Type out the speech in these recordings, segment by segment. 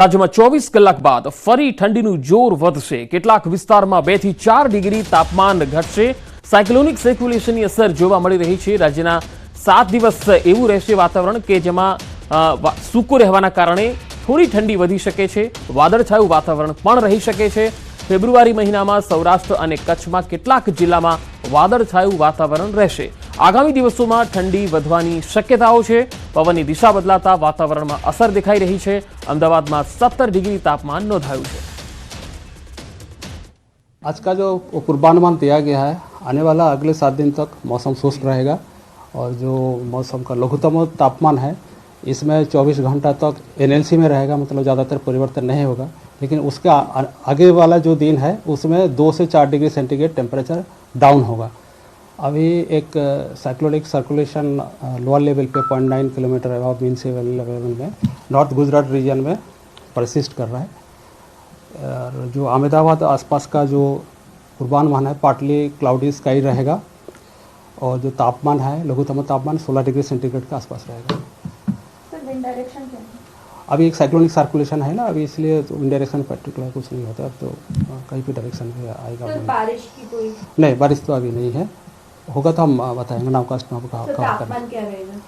રાજ્યમાં ચોવીસ કલાક બાદ ફરી ઠંડીનું જોર વધશે. કેટલાક વિસ્તારમાં બેથી ચાર ડિગ્રી તાપમાન ઘટશે. સાયક્લોનિક સર્ક્યુલેશનની અસર જોવા મળી રહી છે. રાજ્યના સાત દિવસ એવું રહેશે વાતાવરણ કે જેમાં સૂકું રહેવાના કારણે થોડી ઠંડી વધી શકે છે. વાદળછાયું વાતાવરણ પણ રહી શકે છે. ફેબ્રુઆરી મહિનામાં સૌરાષ્ટ્ર અને કચ્છમાં કેટલાક જિલ્લામાં વાદળછાયું વાતાવરણ રહેશે આગામી દિવસોમાં ઠંડી વધવાની શક્યતાઓ છે પવનની દિશા બદલાતા વાતાવરણમાં અસર દેખાઈ રહી છે અમદાવાદમાં સત્તર ડિગ્રી તાપમાન નોંધાયું છે आज का जो पूर्वानुमान दिया गया है आने वाला अगले सात दिन तक मौसम शुष्क रहेगा और जो मौसम का लघुत्तम तापमान है इसमें 24 घंटा तक एनएलसी में रहेगा मतलब ज़्यादातर परिवर्तन नहीं होगा। लेकिन उसका आगे वाला जो दिन है, उसमें दो से चार डिग्री सेंटीग्रेड टेम्परेचर डाउन होगा। अभी एक साइक्लोनिक सर्कुलेशन लोअर लेवल पे point nine kilometre above mean sea level में नॉर्थ गुजरात रीजन में परसिस्ट कर रहा है। और जो अहमदाबाद आसपास का जो पूर्वानुमान है पार्टली क्लाउडी स्काई रहेगा। और जो तापमान है, लघुतम तापमान 16 डिग्री सेंटीग्रेड के आसपास रहेगा। डायरेक्शन क्या है अभी एक साइक्लोनिक सर्कुलेशन है ना अभी इसलिए तो इन डायरेक्शन पर्टिकुलर कुछ नहीं होता अब तो अ, कहीं भी डायरेक्शन में आएगा सर बोले। बारिश की कोई नहीं बारिश तो अभी नहीं है होगा तो हम अ, बताएंगे नावकास्ट में आपको सर कवर करेंगे तापमान क्या रहेगा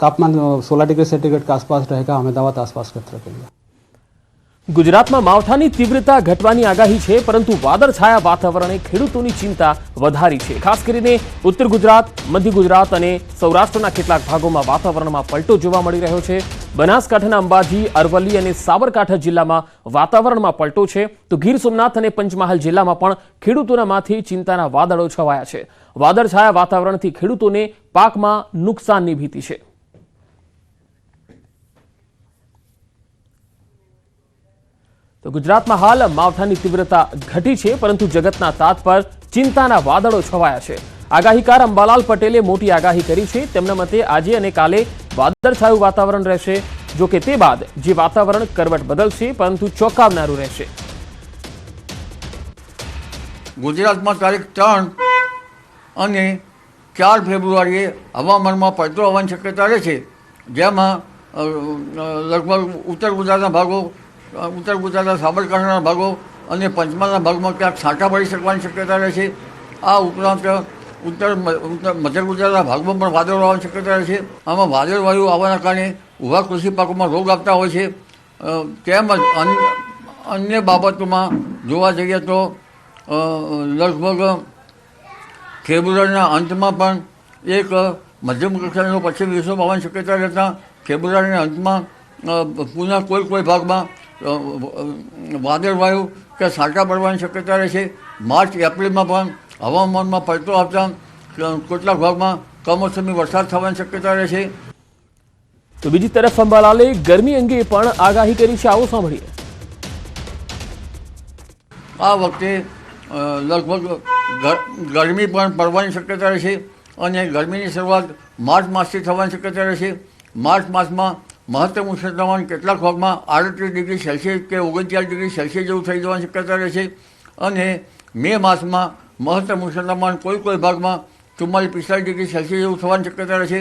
तापमान सोलह डिग्री सेंटीग्रेड के आसपास रहेगा अहमदाबाद आसपास क्षेत्र के लिए ગુજરાતમાં માવઠાની તીવ્રતા ઘટવાની આગાહી છે પરંતુ વાદળછાયા વાતાવરણે ખેડૂતોની ચિંતા વધારી છે ખાસ કરીને ઉત્તર ગુજરાત મધ્ય ગુજરાત અને સૌરાષ્ટ્રના કેટલાક ભાગોમાં વાતાવરણમાં પલટો જોવા મળી રહ્યો છે બનાસકાંઠાના અંબાજી, અરવલ્લી અને સાબરકાંઠા જિલ્લામાં વાતાવરણમાં પલટો છે. તો ગીર સોમનાથ અને પંચમહાલ જિલ્લામાં પણ ખેડૂતોના માથી ચિંતાના વાદળો છવાયા છે. વાદળછાયા વાતાવરણથી ખેડૂતોને પાકમાં નુકસાનની ભીતિ છે. તો ગુજરાતમાં હાલ માવઠાની તીવ્રતા ઘટી છે, પરંતુ જગતના તાત પર ચિંતાના વાદળો છવાયા છે. આગાહીકાર અંબાલાલ પટેલે મોટી આગાહી કરી છે. તેમના મતે આજે અને કાલે વાદળછાયું વાતાવરણ રહેશે. જો કે તે બાદ જે વાતાવરણ કરવટ બદલશે, પરંતુ ચોંકાવનારું રહેશે. ગુજરાતમાં તારીખ ત્રણ અને ચાર ફેબ્રુઆરીએ હવામાનમાં પડતો હોવાની શક્યતા રહે છે. જેમાં લગભગ ઉત્તર ગુજરાતના ભાગો ઉત્તર ગુજરાતના સાબરકાંઠાના ભાગો અને પંચમહાલના ભાગમાં ક્યાંક છાંટા પડી શકવાની શક્યતા રહે છે. આ ઉપરાંત ઉત્તર મધ્ય ગુજરાતના ભાગમાં પણ વાદળો આવવાની શક્યતા રહે છે. આમાં વાદળ વાયુ આવવાના કારણે ઊભા કૃષિ પાકોમાં રોગ આપતા હોય છે. તેમજ અન્ય બાબતોમાં જોવા જઈએ તો લગભગ ફેબ્રુઆરીના અંતમાં પણ એક મધ્યમ કક્ષાનો પશ્ચિમ વિશ્વ આવવાની શક્યતા રહેતા ફેબ્રુઆરીના અંતમાં અ, કોઈ કોઈ ભાગમાં વાદળ વાદળવાયુ કે છાંટા પડવાની શક્યતા રહેશે માર્ચ એપ્રિલમાં પણ હવામાનમાં પલટો આવતા કેટલાક ભાગમાં કમોસમી વરસાદ થવાની શક્યતા રહેશે તો બીજી તરફ અંબાલાલે ગરમી અંગે પણ આગાહી કરી છે આવો સાંભળીએ. આ વખતે લગભગ ગરમી પણ પડવાની શક્યતા રહેશે અને ગરમીની શરૂઆત માર્ચ માસથી થવાની શક્યતા રહેશે માર્ચ માસમાં મહત્તમ ઉષ્ણતામાન કેટલાક ભાગમાં આડત્રીસ ડિગ્રી સેલ્સિયસ કે ઓગણચાલીસ ડિગ્રી સેલ્સિયસ જેવું થઈ જવાની શક્યતા રહેશે અને મે માસમાં મહત્તમ ઉષ્ણ કોઈ કોઈ ભાગમાં ચુમ્માલીસ પિસ્તાલીસ ડિગ્રી સેલ્સિયસ જેવું થવાની શક્યતા રહેશે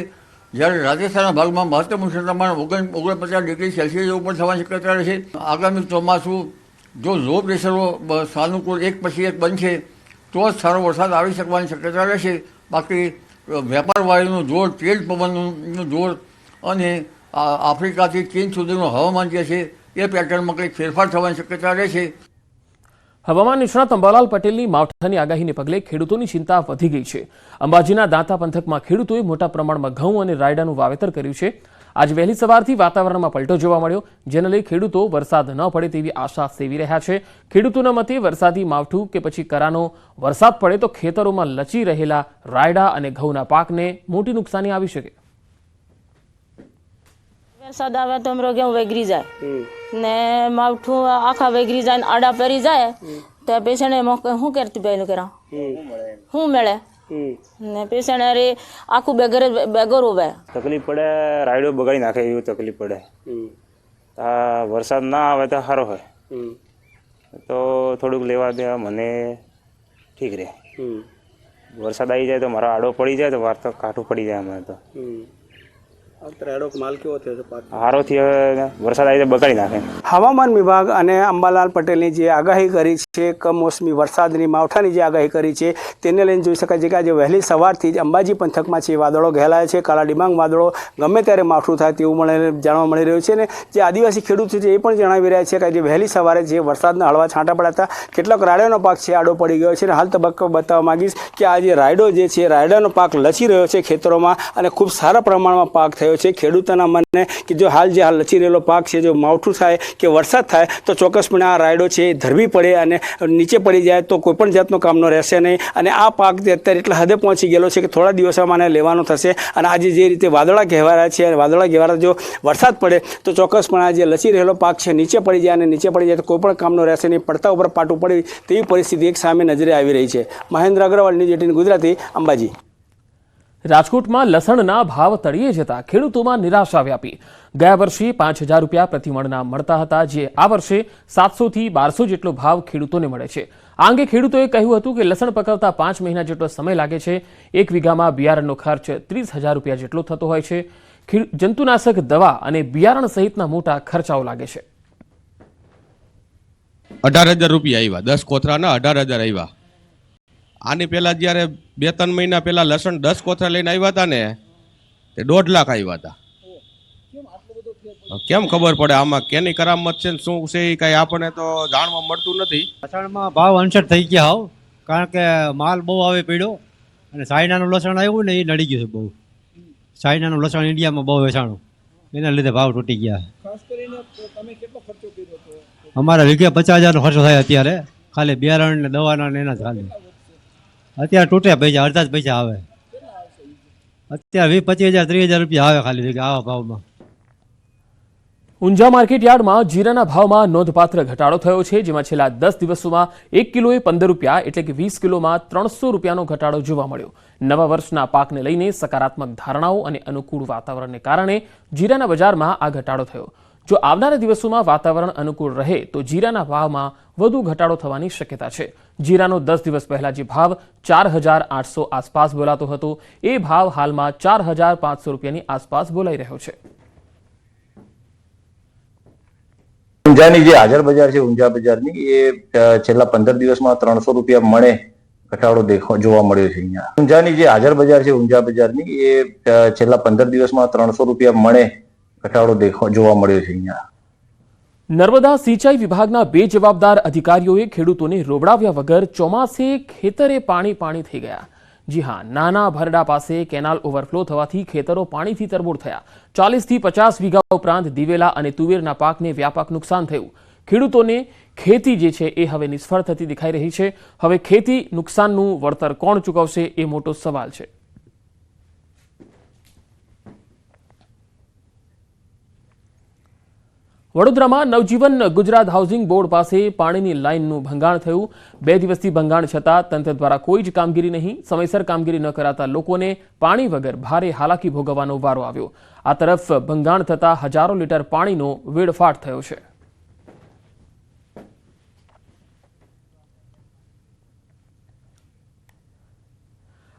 જ્યારે રાજસ્થાનના ભાગમાં મહત્તમ તાપમાન ઓગણ ઓગણપચાસ ડિગ્રી સેલ્સિયસ જેવું પણ થવાની શક્યતા રહેશે આગામી ચોમાસું જો લો પ્રેશરો સાનુકૂળ એક પછી એક બનશે, તો જ સારો વરસાદ આવી શકવાની શક્યતા રહેશે બાકી વેપાર વાયુનું જોર તેજ પવનનું જોર અને આફ્રિકાથી ચીન સુધીનું હવામાન જે છે, એ પેટર્નમાં કંઈક ફેરફાર થવાની શક્યતા રહેશે હવામાન નિષ્ણાત અંબાલાલ પટેલની માવઠાની આગાહીને પગલે ખેડૂતોની ચિંતા વધી ગઈ છે. અંબાજીના દાંતા પંથકમાં ખેડૂતોએ મોટા પ્રમાણમાં ઘઉં અને રાયડાનું વાવેતર કર્યું છે. આજ વહેલી સવારથી વાતાવરણમાં પલટો જોવા મળ્યો જેને લઈ ખેડૂતો વરસાદ ન પડે તેવી આશા સેવી રહ્યા છે. ખેડૂતોના મતે વરસાદી માવઠું કે પછી કરાનો વરસાદ પડે તો ખેતરોમાં લચી રહેલા રાયડા અને ઘઉંના પાકને મોટી નુકસાની આવી શકે. વરસાદ આવે તો અમરો ઘઉં વેગરી જાય. ને માવઠું આખા વેગરી જાય ને આડા પરી જાય તો પેશન્ટ શું કરતી પહેલું કરા શું મળે? ને પેશન્ટ અરે આખું બેગર બેગર ઉભે. તકલીફ પડે રાયડો બગાડી નાખે એવું તકલીફ પડે. આ વરસાદ ના આવે તો સારો હોય. તો થોડુંક લેવા દેવા મને ઠીક રહે. વરસાદ આવી જાય તો મારો આડો પડી જાય તો વાર તો કાઠું પડી જાય અમારે તો. સારો થયો વરસાદ આવી બગાડી નાખે. હવામાન વિભાગ અને અંબાલાલ પટેલની જે આગાહી કરી છે કમોસમી વરસાદની માવઠાની જે આગાહી કરી છે તેને લઈને જોઈ શકાય છે કે આજે વહેલી સવારથી જ અંબાજી પંથકમાં છે વાદળો ઘેલાયા છે કાળા ડિબાંગ વાદળો ગમે ત્યારે માવઠું થાય તેવું મળે જાણવા મળી રહ્યું છે ને જે આદિવાસી ખેડૂતો છે એ પણ જણાવી રહ્યા છે કે આજે વહેલી સવારે જે વરસાદના હળવા છાંટા પડ્યા હતા કેટલાક રાયડાનો પાક છે આડો પડી ગયો છે અને હાલ તબક્કો બતાવવા માંગીશ કે આજે રાયડો જે છે રાયડાનો પાક લચી રહ્યો છે ખેતરોમાં અને ખૂબ સારા પ્રમાણમાં પાક થયો છે. ખેડૂતોના મનને કે જો હાલ જે હાલ લચી રહેલો પાક છે, જો માવઠું થાય કે વરસાદ થાય, તો ચોક્કસપણે આ રાયડો છે એ ધરવી પડે અને નીચે પડી જાય તો કોઈપણ જાતનો કામનો રહેશે નહીં. અને આ પાક અત્યારે એટલા હદે પહોંચી ગયેલો છે કે થોડા દિવસોમાં આને લેવાનો થશે. અને આજે જે રીતે વાદળા કહેવાયા છે અને વાદળા કહેવાયા જો વરસાદ પડે, તો ચોક્કસપણે આ જે લચી રહેલો પાક છે, નીચે પડી જાય અને નીચે પડી જાય તો કોઈપણ કામનો રહેશે નહીં. પડતા ઉપર પાટું પડે તેવી પરિસ્થિતિ એક સામે નજરે આવી રહી છે. Mahendra Agrawal news eighteen Gujarati Ambaji. રાજકોટમાં લસણના ભાવ તળિયે જતા ખેડૂતોમાં નિરાશા વ્યાપી ગયા વર્ષે પાંચ હજાર રૂપિયા પ્રતિમણના મળતા હતા, જે આ વર્ષે સાતસોથી બારસો જેટલો ભાવ ખેડૂતોને મળે છે. આ અંગે ખેડૂતોએ કહ્યું હતું કે લસણ પકવતા પાંચ મહિના જેટલો સમય લાગે છે. એક વીઘામાં બિયારણનો ખર્ચ ત્રીસ હજાર રૂપિયા જેટલો થતો હોય છે. જંતુનાશક દવા અને બિયારણ સહિતના મોટા ખર્ચાઓ લાગે છે. અઢાર હજાર રૂપિયા આવ્યા દસ કોથરાના અઢાર હજાર આવ્યા આની પહેલાં જ્યારે બે ત્રણ મહિના પહેલાં લસણ દસ કોથળા લઈને આવ્યા હતા ને તે દોઢ લાખ આવ્યા હતા. કેમ ખબર પડે આમાં કેની કરામત છે ને શું છે એ કાંઈ આપણને તો જાણવા મળતું નથી. લસણમાં ભાવ અનસર થઈ ગયા હાવ કારણ કે માલ બહુ આવે પડ્યો અને સાયનાનું લસણ આવ્યું ને એ નડી ગયું છે બહુ. સાયનાનું લસણ ઇન્ડિયામાં બહુ વેચાણું. એના લીધે ભાવ તૂટી ગયા. અમારા વીઘે પચાસ હજારનો ખર્ચો થાય અત્યારે. ખાલી બિયારણ ને દવાના ને એના ચાલે ખાલી અત્યારે તૂટે પૈસા અડધા જ પૈસા આવે. અત્યારે વીસ, પચીસ હજાર, ત્રીસ હજાર રૂપિયા આવે ખાલી આવા ભાવમાં. ઊંઝા માર્કેટ યાર્ડમાં જીરાના ભાવમાં નોંધપાત્ર ઘટાડો થયો છે, જેમાં છેલ્લા દસ દિવસોમાં એક કિલોએ પંદર રૂપિયા એટલે કે વીસ કિલોમાં ત્રણસો રૂપિયાનો ઘટાડો જોવા મળ્યો. નવા વર્ષના પાકને લઈને સકારાત્મક ધારણાઓ અને અનુકૂળ વાતાવરણને કારણે જીરાના બજારમાં આ ઘટાડો થયો. જો આવનારા દિવસોમાં વાતાવરણ અનુકૂળ રહે, તો જીરાના ભાવમાં વધુ ઘટાડો થવાની શક્યતા છે. જીરાનો દસ દિવસ પહેલા જે ભાવ ચાર હજાર આઠસો આસપાસ બોલાતો હતો, એ ભાવ હાલમાં ચાર હજાર પાંચસો રૂપિયાની આસપાસ બોલાઈ રહ્યો છે. ઊંઝાની જે હાજર બજાર છે, ઊંઝા બજારની, એ છેલ્લા પંદર દિવસમાં ત્રણસો રૂપિયા મળે ઘટાડો જોવા મળ્યો છે અહીંયા. ઊંઝાની જે હાજર બજાર છે, ઊંઝા બજારની, એ છેલ્લા પંદર દિવસમાં ત્રણસો રૂપિયા મળે ઘટાડો જોવા મળ્યો છે અહીંયા. નર્મદા સિંચાઈ વિભાગના બે જવાબદાર અધિકારીઓએ ખેડૂતોને રોવડાવ્યા વગર ચોમાસે ખેતરે પાણી પાણી થઈ ગયા. જી હા, નાના ભરડા પાસે કેનાલ ઓવરફ્લો થવાથી ખેતરો પાણીથી તરબોળ થયા. ચાલીસથી પચાસ વીઘા ઉપરાંત દિવેલા અને તુવેરના પાકને વ્યાપક નુકસાન થયું. ખેડૂતોને ખેતી જે છે એ હવે નિષ્ફળ થતી દેખાઈ રહી છે. હવે ખેતી નુકસાનનું વળતર કોણ ચૂકવશે એ મોટો સવાલ છે. વડોદરામાં નવજીવન ગુજરાત હાઉસિંગ બોર્ડ પાસે પાણીની લાઇનનું ભંગાણ થયું. બે દિવસથી ભંગાણ છતાં તંત્ર દ્વારા કોઈ જ કામગીરી નહીં. સમયસર કામગીરી ન કરાતા લોકોને પાણી વગર ભારે હાલાકી ભોગવવાનો વારો આવ્યો. આ તરફ ભંગાણ થતાં હજારો લીટર પાણીનો વેડફાટ થયો છે.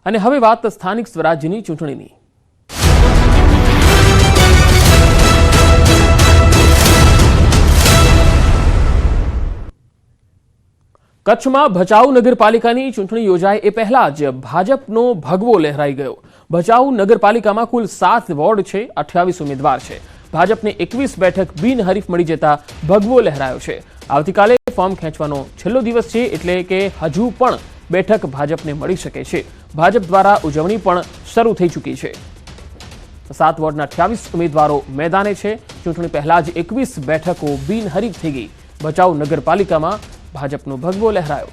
અને હવે વાત સ્થાનિક સ્વરાજ્યની ચૂંટણીની. કચ્છમાં ભચાઉ નગરપાલિકાની ચૂંટણી યોજાય એ પહેલા જ ભાજપનો ભગવો લહેરાઈ ગયો. ભચાઉ નગરપાલિકામાં કુલ સાત વોર્ડ છે, અઠ્યાવીસ ઉમેદવાર છે. ભાજપને એકવીસ બેઠક બિનહરીફ મળી જતા ભગવો લહેરાયો છે. આવતીકાલે ફોર્મ ખેંચવાનો છેલ્લો દિવસ છે એટલે કે હજુ પણ બેઠક ભાજપને મળી શકે છે. ભાજપ દ્વારા ઉજવણી પણ શરૂ થઈ ચૂકી છે. સાત વોર્ડના અઠ્યાવીસ ઉમેદવારો મેદાને છે. ચૂંટણી પહેલા જ એકવીસ બેઠકો બિનહરીફ થઈ ગઈ. ભચાઉ નગરપાલિકામાં ભાજપનો ભગવો લહેરાયો.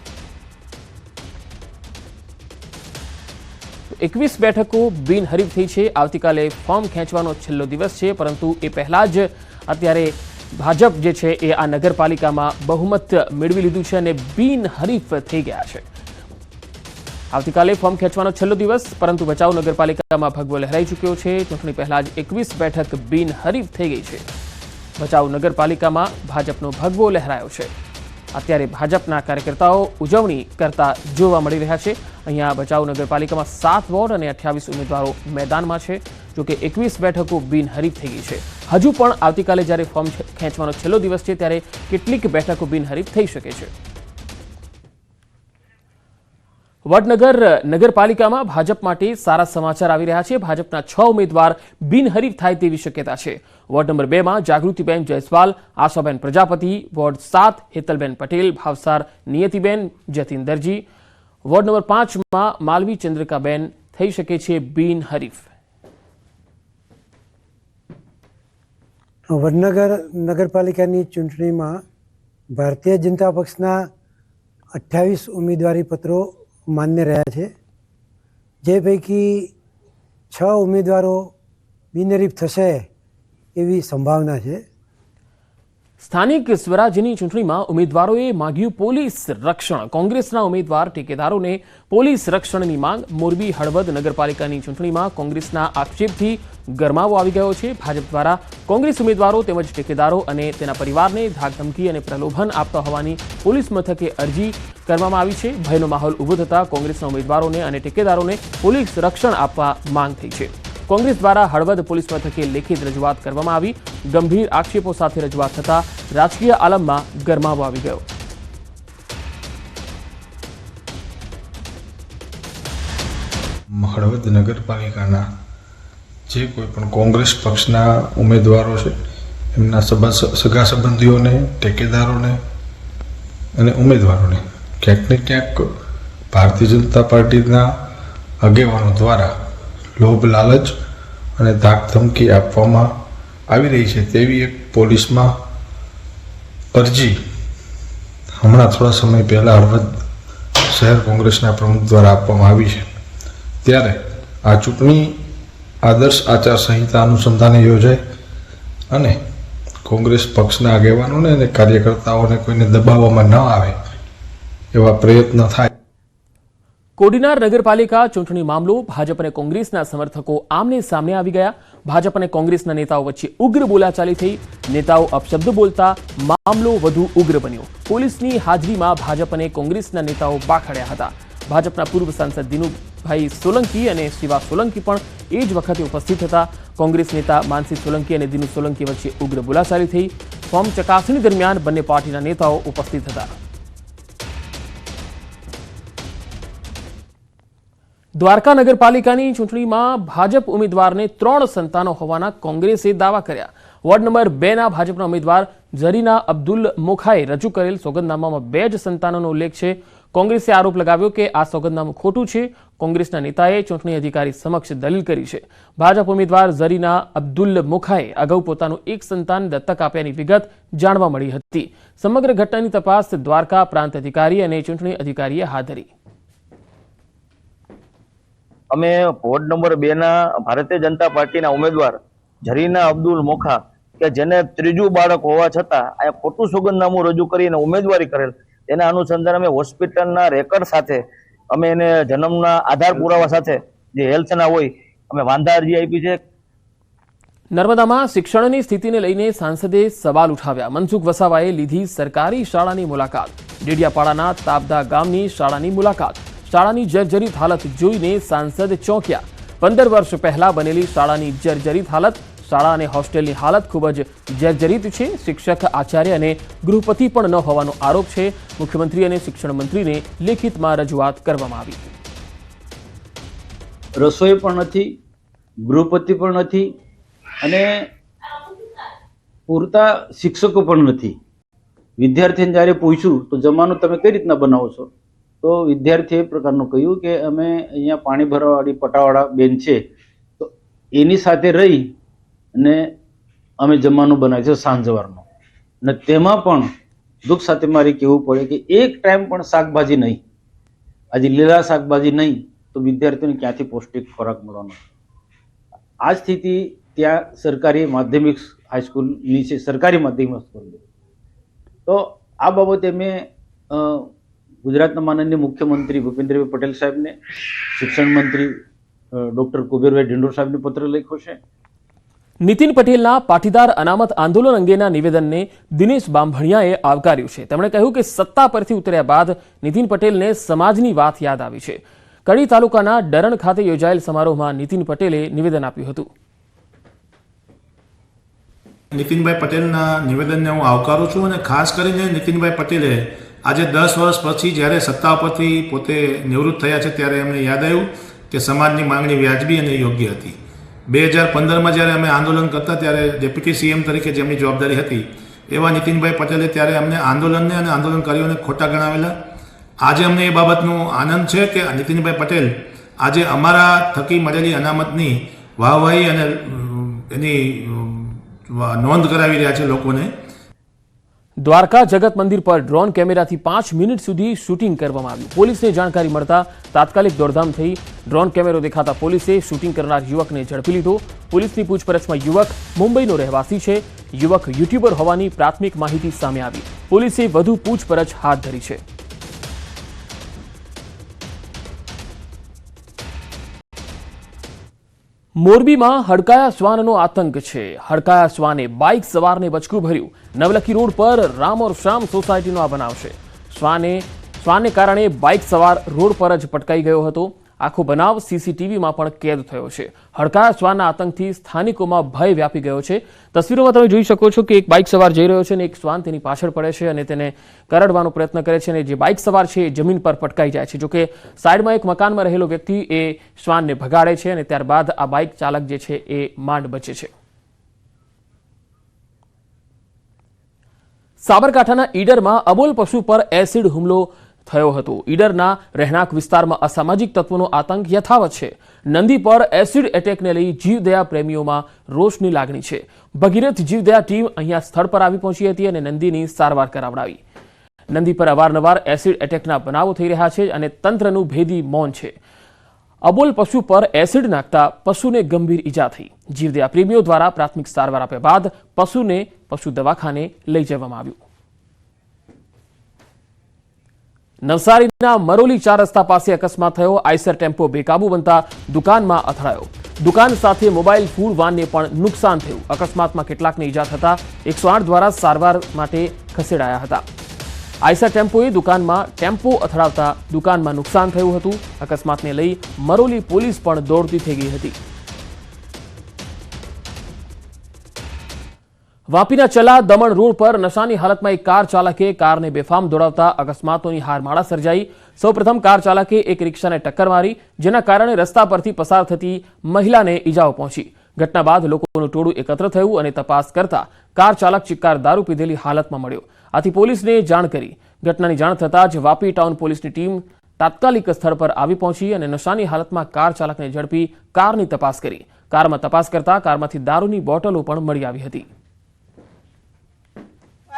એકવીસ બેઠકો બિનહરીફ થઈ છે. આવતીકાલે ફોર્મ ખેંચવાનો છેલ્લો દિવસ છે, પરંતુ એ પહેલા જ અત્યારે ભાજપ જે છે એ આ નગરપાલિકામાં બહુમત મેળવી લીધું છે અને બિનહરીફ થઈ ગયા છે. આવતીકાલે ફોર્મ ખેંચવાનો છેલ્લો દિવસ, પરંતુ ભચાઉ નગરપાલિકામાં ભગવો લહેરાઈ ચૂક્યો છે. ચૂંટણી પહેલા જ એકવીસ બેઠક બિનહરીફ થઈ ગઈ છે. ભચાઉ નગરપાલિકામાં ભાજપનો ભગવો લહેરાયો છે. અત્યારે ભાજપના કાર્યકર્તાઓ ઉજવણી કરતા જોવા મળી રહ્યા છે. અહીંયા ભચાઉ નગરપાલિકામાં સાત વોર્ડ અને અઠ્યાવીસ ઉમેદવારો મેદાનમાં છે, જોકે એકવીસ બેઠકો બિનહરીફ થઈ ગઈ છે. હજુ પણ આવતીકાલે જ્યારે ફોર્મ ખેંચવાનો છેલ્લો દિવસ છે, ત્યારે કેટલીક બેઠકો બિનહરીફ થઈ શકે છે. વડનગર નગરપાલિકામાં ભાજપ માટે સારા સમાચાર આવી રહ્યા છે. ભાજપના છ ઉમેદવાર બિનહરીફ થાય તેવી શક્યતા છે. વોર્ડ નંબર બેમાં જાગૃતિબેન જયસ્વાલ, આશાબેન પ્રજાપતિ, વોર્ડ સાત હેતલબેન પટેલ, ભાવસાર નિયતિબેન, જતીન દરજી. વોર્ડ નંબર પાંચમાં માલવી ચંદ્રિકાબેન થઈ શકે છે બિનહરીફ. વડનગર નગરપાલિકાની ચૂંટણીમાં ભારતીય જનતા પક્ષના અઠ્યાવીસ ઉમેદવારી પત્રો માન્ય રહ્યા છે. જે પૈકી છ ઉમેદવારો બિનરીફ થશે એવી સંભાવના છે. સ્થાનિક સ્વરાજ્યની ચૂંટણીમાં ઉમેદવારોએ માંગ્યું પોલીસ રક્ષણ. કોંગ્રેસના ઉમેદવાર ટેકેદારોને પોલીસ રક્ષણની માંગ. મોરબી હળવદ નગરપાલિકાની ચૂંટણીમાં કોંગ્રેસના આક્ષેપથી ગરમાવો આવી ગયો છે. ભાજપ દ્વારા કોંગ્રેસ ઉમેદવારો તેમજ ટેકેદારો અને તેના પરિવારને ધાકધમકી અને પ્રલોભન આપતા હોવાની પોલીસ મથકે અરજી કરવામાં આવી છે. ભયનો માહોલ ઊભો થતાં કોંગ્રેસના ઉમેદવારોને અને ટેકેદારોને પોલીસ રક્ષણ આપવા માંગ થઈ છે. કોંગ્રેસ દ્વારા હળવદ પોલીસ મથકે લેખિત રજૂઆત કરવામાં આવી. ગંભીર આક્ષેપો સાથે રજૂઆત થતાં રાજકીય આલમમાં ગરમાવો આવી ગયો. હળવદ નગરપાલિકાના જે કોઈ પણ કોંગ્રેસ પક્ષના ઉમેદવારો છે, એમના સગા સંબંધીઓને, ટેકેદારોને અને ઉમેદવારોને ક્યાંક ને ક્યાંક ભારતીય જનતા પાર્ટીના આગેવાનો દ્વારા લોભ લાલચ અને ધાક ધમકી આપવામાં આવી રહી છે તેવી એક પોલીસમાં અરજી હમણાં થોડા સમય પહેલાં હળવદ શહેર કોંગ્રેસના પ્રમુખ દ્વારા આપવામાં આવી છે. ત્યારે આ ચૂંટણી આદર્શ આચાર સંહિતા અનુસંધાને યોજાય અને કોંગ્રેસ પક્ષના આગેવાનોને અને કાર્યકર્તાઓને કોઈને દબાવવામાં ન આવે એવા પ્રયત્ન થાય. કોડીનાર નગરપાલિકા ચૂંટણી મામલો, ભાજપ અને કોંગ્રેસના સમર્થકો આમને સામને આવી ગયા. ભાજપ અને કોંગ્રેસના નેતાઓ વચ્ચે ઉગ્ર બોલાચાલી થઈ. નેતાઓ અપશબ્દ બોલતા મામલો વધુ ઉગ્ર બન્યો. પોલીસની હાજરીમાં ભાજપ અને કોંગ્રેસના નેતાઓ બાખડ્યા હતા. ભાજપના પૂર્વ સાંસદ દિનુભાઈ સોલંકી અને શિવા સોલંકી પણ એ જ વખતે ઉપસ્થિત હતા. કોંગ્રેસ નેતા માનસી સોલંકી અને દિનુ સોલંકી વચ્ચે ઉગ્ર બોલાચાલી થઈ. ફોર્મ ચકાસણી દરમિયાન બંને પાર્ટીના નેતાઓ ઉપસ્થિત હતા. દ્વારકા નગરપાલિકાની ચૂંટણીમાં ભાજપ ઉમેદવારને ત્રણ સંતાનો હોવાના કોંગ્રેસે દાવા કર્યા. વોર્ડ નંબર બેના ભાજપના ઉમેદવાર ઝરીના અબ્દુલ મોખાએ રજૂ કરેલ સોગંદનામામાં બે જ સંતાનોનો ઉલ્લેખ છે. કોંગ્રેસે આરોપ લગાવ્યો કે આ સોગંદનામું ખોટું છે. કોંગ્રેસના નેતાએ ચૂંટણી અધિકારી સમક્ષ દલીલ કરી છે. ભાજપ ઉમેદવાર ઝરીના અબ્દુલ મુખાએ અગાઉ પોતાનું એક સંતાન દત્તક આપ્યાની વિગત જાણવા મળી હતી. સમગ્ર ઘટનાની તપાસ દ્વારકા પ્રાંત અધિકારી અને ચૂંટણી અધિકારીએ હાથ ધરી. અમે વોર્ડ નંબર બે ના ભારતીય જનતા પાર્ટીના ઉમેદવાર ઝરીના અબ્દુલ મોખા, કે જેને ત્રીજું બાળક હોવા છતાં આ ખોટું સોગંદનામું રજૂ કરીને ઉમેદવારી કરેલ, તેના અનુસંધાને અમે હોસ્પિટલના રેકર્ડ સાથે, અમે એને જન્મના આધાર પુરાવા સાથે જે હેલ્થના હોય, અમે વાંધા અરજી આપી છે. નર્મદામાં શિક્ષણની સ્થિતિને લઈને સાંસદે સવાલ ઉઠાવ્યા. મનસુખ વસાવાએ લીધી સરકારી શાળાની મુલાકાત. ડેડિયાપાડાના તાપદા ગામની શાળાની મુલાકાત. શાળાની જર્જરિત હાલત જોઈને સાંસદ ચોંક્યા. પંદર વર્ષ પહેલા બનેલી શાળાની જર્જરિત હાલત, શાળા અને હોસ્ટેલની હાલત ખૂબ જ જર્જરિત છે. શિક્ષક, આચાર્ય અને ગૃહપતિ પણ ન હોવાનો આરોપ છે. મુખ્યમંત્રી અને શિક્ષણ મંત્રીને લેખિતમાં રજૂઆત કરવામાં આવી. રસોઈ પણ નથી, ગૃહપતિ પણ નથી અને પૂરતા શિક્ષકો પણ નથી. વિદ્યાર્થીને જ્યારે પૂછ્યું, તો જમાનો તમે કઈ રીતના બનાવો છો? તો વિદ્યાર્થીએ એ પ્રકારનું કહ્યું કે અમે અહીંયા પાણી ભરવાવાળી પટાવાળા બેન છે. તો એની સાથે રહી અને અમે જમવાનું બનાવીએ છીએ સાંજવારનું. અને તેમાં પણ દુઃખ સાથે મારે કહેવું પડે કે એક ટાઈમ પણ શાકભાજી નહીં. આજે લીલા શાકભાજી નહીં, તો વિદ્યાર્થીઓને ક્યાંથી પૌષ્ટિક ખોરાક મળવાનો? આ સ્થિતિ ત્યાં સરકારી માધ્યમિક હાઈસ્કૂલની છે, સરકારી માધ્યમિક સ્કૂલ તો આ બાબતે મેં ગુજરાતના માનનીય મુખ્યમંત્રી ભૂપેન્દ્રભાઈ પટેલ સાહેબને શિક્ષણ મંત્રી ડૉક્ટર કુબેરભાઈ ઢીંડોર સાહેબને પત્ર લખ્યો છે. નીતિન પટેલના પાટીદાર અનામત આંદોલન અંગેના નિવેદનને દિનેશ બાંભણિયાએ આવકાર્યું છે. તેમણે કહ્યું કે સત્તા પરથી ઉતર્યા બાદ નીતિન પટેલને સમાજની વાત યાદ આવી છે. કડી તાલુકાના ડરણ ખાતે યોજાયેલ સમારોહમાં નીતિન પટેલે નિવેદન આપ્યું હતું. નીતિનભાઈ પટેલના નિવેદનને હું આવકારું છું અને ખાસ કરીને નીતિનભાઈ પટેલે આજે દસ વર્ષ પછી જ્યારે સત્તા પરથી પોતે નિવૃત્ત થયા છે ત્યારે એમને યાદ આવ્યું કે સમાજની માંગણી વ્યાજબી અને યોગ્ય હતી. બે હજાર પંદરમાં જ્યારે અમે આંદોલન કરતા ત્યારે ડેપ્યુટી સીએમ તરીકે જેમની જવાબદારી હતી. એવા નીતિનભાઈ પટેલે ત્યારે અમને આંદોલનને અને આંદોલનકારીઓને ખોટા ગણાવેલા. આજે અમને એ બાબતનો આનંદ છે કે નીતિનભાઈ પટેલ આજે અમારા થકી મળેલી અનામતની વાહવાહી અને એની નોંધ કરાવી રહ્યા છે લોકોને. દ્વારકા જગત મંદિર પર ડ્રોન કેમેરાથી પાંચ મિનિટ સુધી શૂટિંગ કરવામાં આવ્યું. પોલીસને જાણકારી મળતા તાત્કાલિક દોડધામ થઈ ડ્રોન કેમેરો દેખાતા પોલીસે શૂટિંગ કરનાર યુવકને ઝડપી લીધો. પોલીસની પૂછપરછમાં યુવક મુંબઈનો રહેવાસી છે. યુવક યુટ્યુબર હોવાની પ્રાથમિક માહિતી સામે આવી. પોલીસે વધુ પૂછપરછ હાથ ધરી છે. મોરબીમાં હડકાયા શ્વાનનો આતંક છે. હડકાયા શ્વાને બાઇક સવારને બચકું ભર્યું. નવલખી રોડ પર રામ ઓર શ્યામ સોસાયટીનો આ બનાવ છે. શ્વાને શ્વાનને કારણે બાઇક સવાર રોડ પર જ પટકાઈ ગયો હતો. આખો બનાવ સીસીટીવીમાં પણ કેદ થયો છે. હડકાયા શ્વાનના આતંકથી સ્થાનિકોમાં ભય વ્યાપી ગયો છે. તસવીરોમાં તમે જોઈ શકો છો કે એક બાઇક સવાર જઈ રહ્યો છે અને એક શ્વાન તેની પાછળ પડે છે અને તેને કરડવાનો પ્રયત્ન કરે છે અને જે બાઇક સવાર છે એ જમીન પર પટકાઈ જાય છે. જોકે સાઈડમાં એક મકાનમાં રહેલો વ્યક્તિ એ શ્વાનને ભગાડે છે અને ત્યારબાદ આ બાઇક ચાલક જે છે એ માંડ બચે છે. સાબરકાંઠાના ઈડરમાં અબોલ પશુ પર એસિડ હુમલો થયો હતો. ઈડરના રહેણાંક વિસ્તારમાં અસામાજિક તત્વોનો આતંક યથાવત છે. નંદી પર એસિડ એટેકને લઈ જીવદયા પ્રેમીઓમાં રોષની લાગણી છે. ભગીરથ જીવદયા ટીમ અહીંયા સ્થળ પર આવી પહોંચી હતી અને નંદીની સારવાર કરાવડાવી. નંદી પર અવારનવાર એસિડ એટેકના બનાવો થઈ રહ્યા છે અને તંત્રનું ભેદી મૌન છે. અબોલ પશુ પર એસિડ નાખતા પશુને ગંભીર ઈજા થઈ. જીવદયા પ્રેમીઓ દ્વારા પ્રાથમિક સારવાર આપ્યા બાદ પશુને પશુ દવાખાને લઈ જવામાં આવ્યું. નવસારીના મરોલી ચાર રસ્તા પાસે અકસ્માત થયો, આઈસર ટેમ્પો બેકાબુ બનતા દુકાનમાં અથડાયો. દુકાન સાથે મોબાઈલ ફૂડ વાનને પણ નુકસાન થયું. અકસ્માતમાં કેટલાકને ઈજા થતા એકસો આઠ દ્વારા સારવાર માટે ખસેડાયા હતા. આઈસર ટેમ્પોએ દુકાનમાં ટેમ્પો અથડાવતા દુકાનમાં નુકસાન થયું હતું. અકસ્માતને લઈ મરોલી પોલીસ પણ દોડતી થઈ ગઈ હતી. વાપીના ચલા દમણ રોડ પર નશાની હાલતમાં એક કાર ચાલકે કારને બેફામ દોડાવતા અકસ્માતોની હારમાળા સર્જાઈ. સૌપ્રથમ કાર ચાલકે એક રિક્ષાને ટક્કર મારી, જેના કારણે રસ્તા પરથી પસાર થતી મહિલાને ઈજાઓ પહોંચી. ઘટના બાદ લોકોનું ટોળું એકત્ર થયું અને તપાસ કરતા કાર ચાલક ચિક્કાર દારૂ પીધેલી હાલતમાં મળ્યો. આથી પોલીસને જાણ કરી. ઘટનાની જાણ થતાં જ વાપી ટાઉન પોલીસની ટીમ તાત્કાલિક સ્થળ પર આવી પહોંચી અને નશાની હાલતમાં કાર ચાલકને ઝડપી કારની તપાસ કરી. કારમાં તપાસ કરતા કારમાંથી દારૂની બોટલો પણ મળી આવી હતી.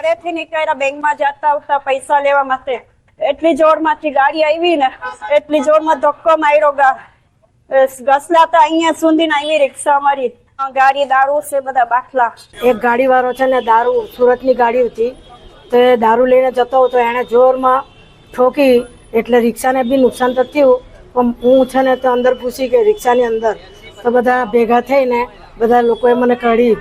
ઘરેથી નીકળ્યા બેંકમાં જતા આવતા પૈસા લેવા માટે. એટલી જોરમાંથી ગાડી આવી ને એટલી જોરમાં ધક્કો માર્યો એ ઘસલાતા અહીંયા સુધી ને અહીંયા રિક્ષા મારી. ગાડી, દારૂ છે બધા બાટલા. એક ગાડી વાળો છે ને દારૂ, સુરતની ગાડી હતી. તો એ દારૂ લઈને જતો હતો. એણે જોરમાં ઠોકી, એટલે રિક્ષાને બી નુકસાન તો થયું. પણ હું છે ને તો અંદર ઘૂસી ગઈ રિક્ષાની અંદર. તો બધા ભેગા થઈને બધા લોકોએ મને કાઢી.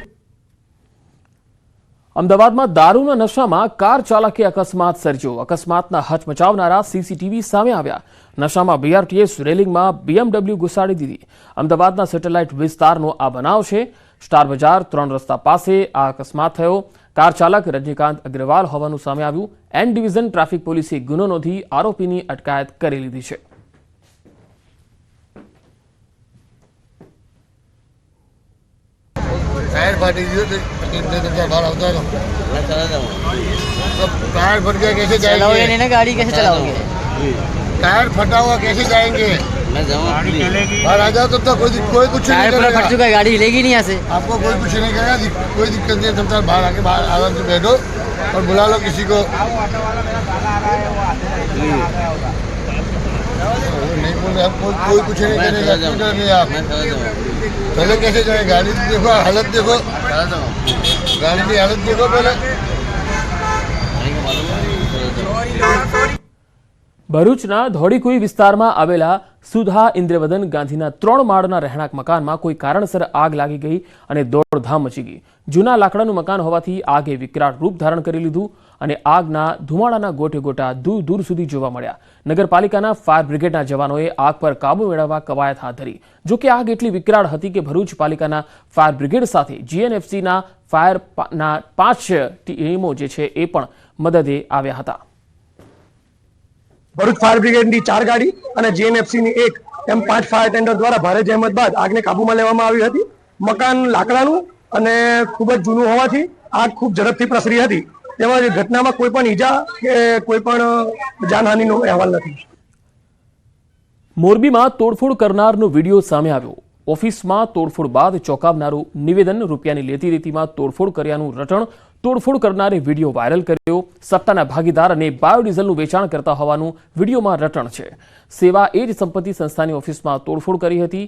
અમદાવાદમાં દારૂના નશામાં કાર ચાલકે અકસ્માત સર્જ્યો. અકસ્માતના હચમચાવનારા સીસીટીવી સામે આવ્યા. નશામાં બીઆરટીએસ રેલિંગમાં બીએમડબલ્યુ ઘુસાડી દીધી. અમદાવાદના સેટેલાઇટ વિસ્તારનો આ બનાવ છે. સ્ટાર બજાર ત્રણ રસ્તા પાસે આ અકસ્માત થયો. કાર ચાલક રજનીકાંત અગ્રવાલ હોવાનું સામે આવ્યું. એન ડિવિઝન ટ્રાફિક પોલીસે ગુનો નોંધી આરોપીની અટકાયત કરી લીધી છે. टायर फट गई तो कितने दिन का बाहर होता है तो टायर फट गया कैसे जाएंगे नहीं ना गाड़ी कैसे चलाओगे टायर फटा हुआ कैसे जाएंगे मैं गाड़ी बाहर आ जाओ तब तक कोई दिक- कोई कुछ नहीं टायर पूरा फट चुका करेगा है गाड़ी हिलेगी नहीं यहाँ से आपको कोई कुछ नहीं करेगा दिक- कोई दिक्कत नहीं है तब तक बाहर आके बाहर आराम से बैठो और बुला लो किसी को नहीं बोल रहे आप कोई कोई कुछ नहीं करेगा क्यों कर रहे हैं आप पहले कैसे जाए गाड़ी की देखो हालत देखो गाड़ी की हालत देखो पहले ભરૂચના ધોળીકુઈ વિસ્તારમાં આવેલા સુધા ઇન્દ્રવદન ગાંધીના ત્રણ માળના રહેણાંક મકાનમાં કોઈ કારણસર આગ લાગી ગઈ અને દોડધામ મચી ગઈ. જૂના લાકડાનું મકાન હોવાથી આગે વિકરાળ રૂપ ધારણ કરી લીધું અને આગના ધુમાડાના ગોટે ગોટા દૂર દૂર સુધી જોવા મળ્યા. નગરપાલિકાના ફાયર બ્રિગેડના જવાનોએ આગ પર કાબુ મેળવવા કવાયત હાથ ધરી. જો કે આગ એટલી વિકરાળ હતી કે ભરૂચ પાલિકાના ફાયર બ્રિગેડ સાથે જીએનએફસીના ફાયરના પાંચ ટીમો જે છે એ પણ મદદે આવ્યા હતા. ભરૂચ ફાયર બ્રિગેડની ચાર ગાડી અને જીએનએફસીની એક, એમ પાંચ ફાયર ટેન્ડર દ્વારા ભારે જહેમત બાદ આગને કાબૂમાં લેવામાં આવી હતી. મકાન લાકડાનું અને ખૂબ જ જૂનું હોવાથી આગ ખૂબ ઝડપથી પ્રસરી હતી. તેમજ ઘટનામાં કોઈ પણ ઈજા કે કોઈ પણ જાનહાનિનો અહેવાલ નથી. મોરબીમાં તોડફોડ કરનારનો વીડિયો સામે આવ્યો. ઓફિસમાં તોડફોડ બાદ ચોંકાવનારું નિવેદન રૂપિયાની લેતી દેતીમાં તોડફોડ કર્યાનું રટણ તોડફોડ કરનારે વીડિયો વાયરલ કર્યો. સત્તાના ભાગીદાર અને બાયોડીઝલનું વેચાણ કરતા હોવાનું વિડીયોમાં રટણ છે. સેવા એજ સંપત્તિ સંસ્થાની ઓફિસમાં તોડફોડ કરી હતી.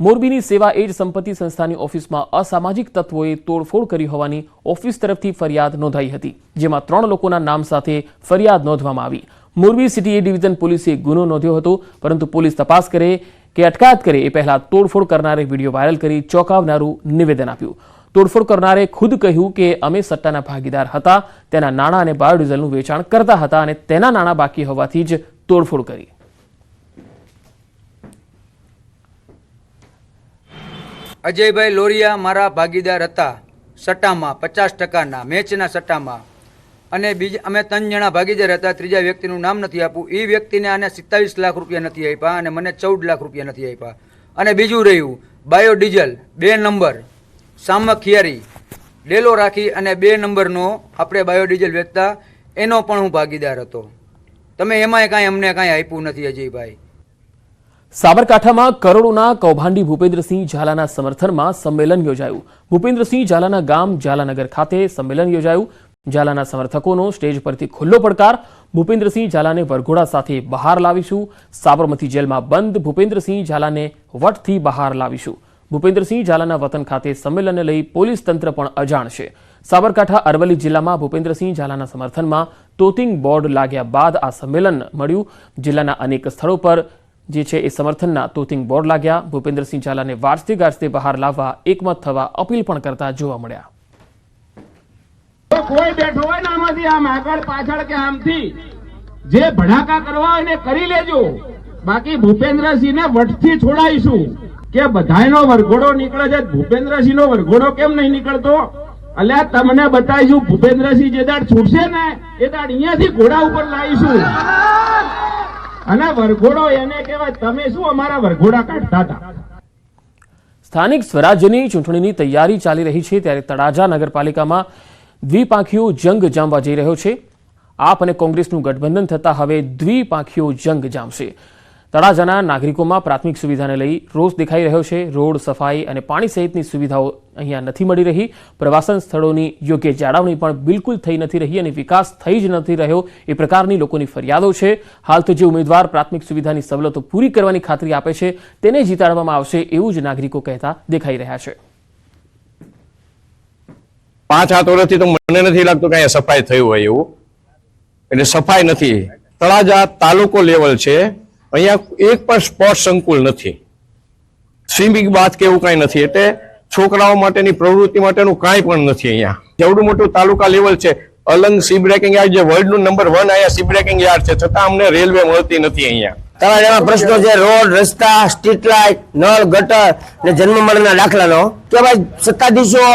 મોરબીની સેવા એજ સંપત્તિ સંસ્થાની ઓફિસમાં અસામાજિક તત્વોએ તોડફોડ કરી હોવાની ઓફિસ તરફથી ફરિયાદ નોંધાઈ હતી, જેમાં ત્રણ લોકોના નામ સાથે ફરિયાદ નોંધવામાં આવી. મોરબી સિટી એ ડિવિઝન પોલીસે ગુનો નોંધ્યો હતો, પરંતુ પોલીસ તપાસ કરે કે અટકાયત કરે એ પહેલા તોડફોડ કરનારે વીડિયો વાયરલ કરી ચોંકાવનારું નિવેદન આપ્યું. તોડફોડ કરનારે ખુદ કહ્યું કે અમે સટ્ટાના ભાગીદાર હતા, તેના નાણાં અને બાયોડીઝલનું વેચાણ કરતા હતા અને તેના નાણાં બાકી હોવાથી જ તોડફોડ કરી. અજયભાઈ લોરિયા મારા ભાગીદાર હતા, સટ્ટામાં પચાસ ટકાના, મેચના સટ્ટામાં. અને બીજા, અમે ત્રણ જણા ભાગીદાર હતા, ત્રીજા વ્યક્તિનું નામ નથી આપવું એ વ્યક્તિને આને સિત્તાવીસ લાખ રૂપિયા નથી આપ્યા અને મને ચૌદ લાખ રૂપિયા નથી આપ્યા. અને બીજું રહ્યું, બાયોડીઝલ, બે નંબર. સામક ખિયારી ડેલો રાખી અને બે નંબરનો આપણે બાયોડીઝલ વેચતા, એનો પણ હું ભાગીદાર હતો. તમે એમાંય કાંઈ અમને કાંઈ આપ્યું નથી અજયભાઈ સાબરકાંઠામાં કરોડોના કૌભાંડી ભૂપેન્દ્રસિંહ ઝાલાના સમર્થનમાં સંમેલન યોજાયું. ભૂપેન્દ્રસિંહ ઝાલાના ગામ ઝાલાનગર ખાતે સંમેલન યોજાયું. ઝાલાના સમર્થકોનો સ્ટેજ પરથી ખુલ્લો પડકાર. ભૂપેન્દ્રસિંહ ઝાલાને વરઘોડા સાથે બહાર લાવીશું. સાબરમતી જેલમાં બંધ, ભૂપેન્દ્રસિંહ ઝાલાને વટથી બહાર લાવીશું. ભૂપેન્દ્રસિંહ ઝાલાના વતન ખાતે સંમેલનને લઈ પોલીસ તંત્ર પણ અજાણ છે. સાબરકાંઠા, અરવલ્લી જિલ્લામાં ભૂપેન્દ્રસિંહ ઝાલાના સમર્થનમાં તોતિંગ બોર્ડ લાગ્યા બાદ આ સંમેલન મળ્યું. જિલ્લાના અનેક સ્થળો પર જે છે એ સમર્થનના તોતિંગ બોર્ડ લાગ્યા. ભૂપેન્દ્રસિંહ ઝાલાને વારસતે ગાજતે બહાર લાવવા એકમત થવા અપીલ પણ કરતા જોવા મળ્યા. કોઈ બેઠો હોય ને આમાંથી આમ આગળ પાછળ કે આમથી, જે ભડાકા કરવા હોય ને કરી લેજો. બાકી ભૂપેન્દ્રસિંહ ને વટથી છોડાઈશું. કે બધાયનો વરઘોડો નીકળે છે. ભૂપેન્દ્રસિંહ નો વરઘોડો કેમ નહીં નીકળતો? અલ્યા, તમને બતાવીશું, ભૂપેન્દ્રસિંહ જે દાડ છૂટશે ને, એ દાડ અહીંયાથી ઘોડા ઉપર લાવીશું. અને વરઘોડો એને કહેવાય, તમે શું અમારા વરઘોડા કાઢતા હતા? સ્થાનિક સ્વરાજ્યની ચૂંટણીની તૈયારી ચાલી રહી છે ત્યારે તળાજા નગરપાલિકામાં દ્વિપાંખીઓ જંગ જામવા જઈ રહ્યો છે. આપ અને કોંગ્રેસનું ગઠબંધન થતા હવે દ્વિપાંખીઓ જંગ જામશે. તળાજાના નાગરિકોમાં પ્રાથમિક સુવિધાને લઈ રોષ દેખાઈ રહ્યો છે. રોડ, સફાઈ અને પાણી સહિતની સુવિધાઓ અહીંયા નથી મળી રહી. પ્રવાસન સ્થળોની યોગ્ય જાળવણી પણ બિલકુલ થઈ નથી રહી અને વિકાસ થઈ જ નથી રહ્યો એ પ્રકારની લોકોની ફરિયાદો છે. હાલ તો જે ઉમેદવાર પ્રાથમિક સુવિધાની સવલતો પૂરી કરવાની ખાતરી આપે છે, તેને જીતાડવામાં આવશે એવું જ નાગરિકો કહેતા દેખાઈ રહ્યા છે. પાંચ સાત વર્ષથી તો મને નથી લાગતું કે અહીંયા સફાઈ થઈ હોય એવું. એટલે સફાઈ નથી. તળાજા તાલુકો લેવલ છે. અહીંયા એક પણ સ્પોર્ટ સંકુલ નથી. સ્વિમિંગ બાથ કે એવું કાંઈ નથી. એટલે છોકરાઓ માટેની પ્રવૃત્તિ માટેનું કાંઈ પણ નથી અહીંયા. જેવડું મોટું તાલુકા લેવલ છે, અલંગ સી બ્રેકિંગ યાર્ડ જે વર્લ્ડનું નંબર વન અહીંયા સી બ્રેકિંગ યાર્ડ છે, છતાં અમને રેલવે મળતી નથી અહીંયા. તળાજામાં પ્રશ્નો છે, રોડ, રસ્તા સ્ટ્રીટ લાઇટ નળ, ગટર ને જન્મ મરણના દાખલાનો? કે ભાઈ સત્તાધીશો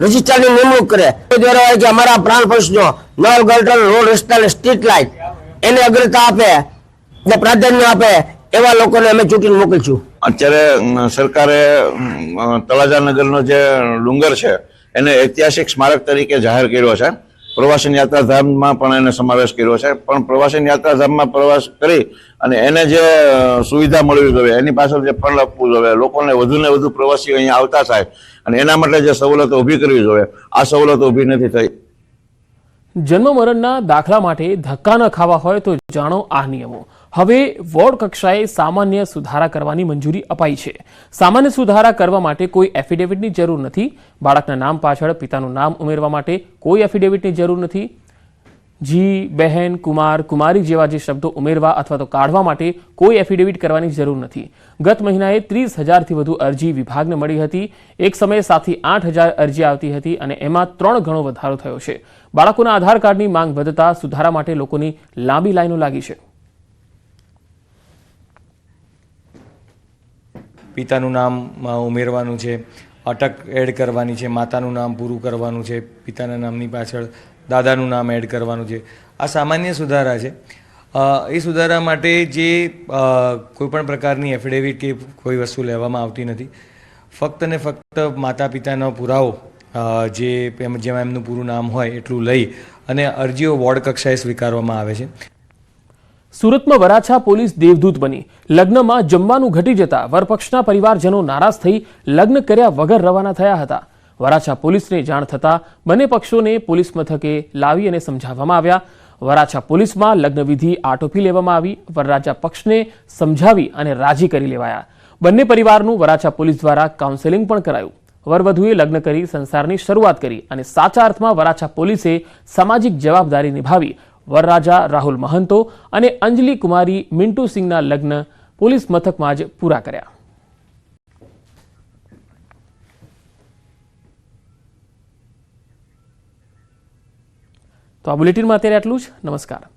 રજિસ્ટ્રારની નિમણૂક કરે? ઉમેદવારો હોય કે અમારા પ્રાણ પ્રશ્નો, નળ, ગટર, રોડ, રસ્તા અને સ્ટ્રીટ લાઇટ એને અગ્રતા આપે? ને પ્રાધાન્ય આપે એવા લોકોને અમે ચૂંટીને મોકલશું. અત્યારે સરકારે તળાજાનગરનો તળાજા નગરનો જે ડુંગર છે એને ઐતિહાસિક સ્મારક તરીકે જાહેર કર્યો છે. પ્રવાસન યાત્રાધામમાં પણ એને સમાવેશ કર્યો છે. પણ પ્રવાસન યાત્રાધામમાં પ્રવાસ કરી અને એને જે સુવિધા મળવી જોઈએ એની પાછળ જે ફંડ આપવું જોઈએ લોકોને વધુ ને વધુ પ્રવાસીઓ અહીંયા આવતા થાય અને એના માટે જે સવલતો ઊભી કરવી જોઈએ આ સવલતો ઊભી નથી થઈ. જન્મ મરણના દાખલા માટે ધક્કા ન ખાવા હોય તો જાણો આ નિયમો. હવે વોર્ડ કક્ષાએ સામાન્ય સુધારા કરવાની મંજૂરી અપાઈ છે. સામાન્ય સુધારા કરવા માટે કોઈ એફિડેવિટની જરૂર નથી. બાળકના નામ પાછળ પિતાનું નામ ઉમેરવા માટે કોઈ એફિડેવિટની જરૂર નથી. જી, બહેન, કુમાર, કુમારી જેવા જે શબ્દો ઉમેરવા અથવા તો કાઢવા માટે કોઈ એફિડેવિટ કરવાની જરૂર નથી. ગત મહિનાએ ત્રીસ હજારથી વધુ અરજી વિભાગને મળી હતી. એક સમયે સાતથી આઠ હજાર અરજી આવતી હતી અને એમાં ત્રણ ગણો વધારો થયો છે. બાળકોના આધાર કાર્ડની માંગ વધતા સુધારા માટે લોકોની લાંબી લાઈનો લાગી છે. પિતાનું નામ ઉમેરવાનું છે, અટક એડ કરવાની છે, માતાનું નામ પૂરું કરવાનું છે, પિતાના નામની પાછળ દાદાનું નામ એડ કરવાનું છે. આ સામાન્ય સુધારા છે. એ સુધારા માટે જે કોઈપણ પ્રકારની એફિડેવિટ કે કોઈ વસ્તુ લેવામાં આવતી નથી. ફક્ત ને ફક્ત માતા પિતાનો પુરાવો જે જેમાં એમનું પૂરું નામ હોય એટલું લઈ અને અરજીઓ વોર્ડ કક્ષાએ સ્વીકારવામાં આવે છે. સુરતમાં વરાછા પોલીસ દેવદૂત બની. લગ્નમાં જમવાનું ઘટી જતા વરપક્ષના પરિવારજનો નારાજ થઈ લગ્ન કર્યા વગર રવાના થયા હતા. વરાછા પોલીસને જાણ થતા બંને પક્ષોને પોલીસ મથકે લાવી અને સમજાવવામાં આવ્યા. વરાછા પોલીસમાં લગ્નવિધિ આટોપી લેવામાં આવી. વરરાજા પક્ષને સમજાવી અને રાજી કરી લેવાયા. બંને પરિવારનું વરાછા પોલીસ દ્વારા કાઉન્સેલિંગ પણ કરાયું. વરવધુએ લગ્ન કરી સંસારની શરૂઆત કરી અને સાચા અર્થમાં વરાછા પોલીસે સામાજિક જવાબદારી નિભાવી વરરાજા રાહુલ મહંતો અને અંજલિ કુમારી મિન્ટુ સિંહના લગ્ન પોલીસ મથકમાં જ પૂરા કર્યા. તો આ બુલેટિનમાં અત્યારે આટલું જ. નમસ્કાર.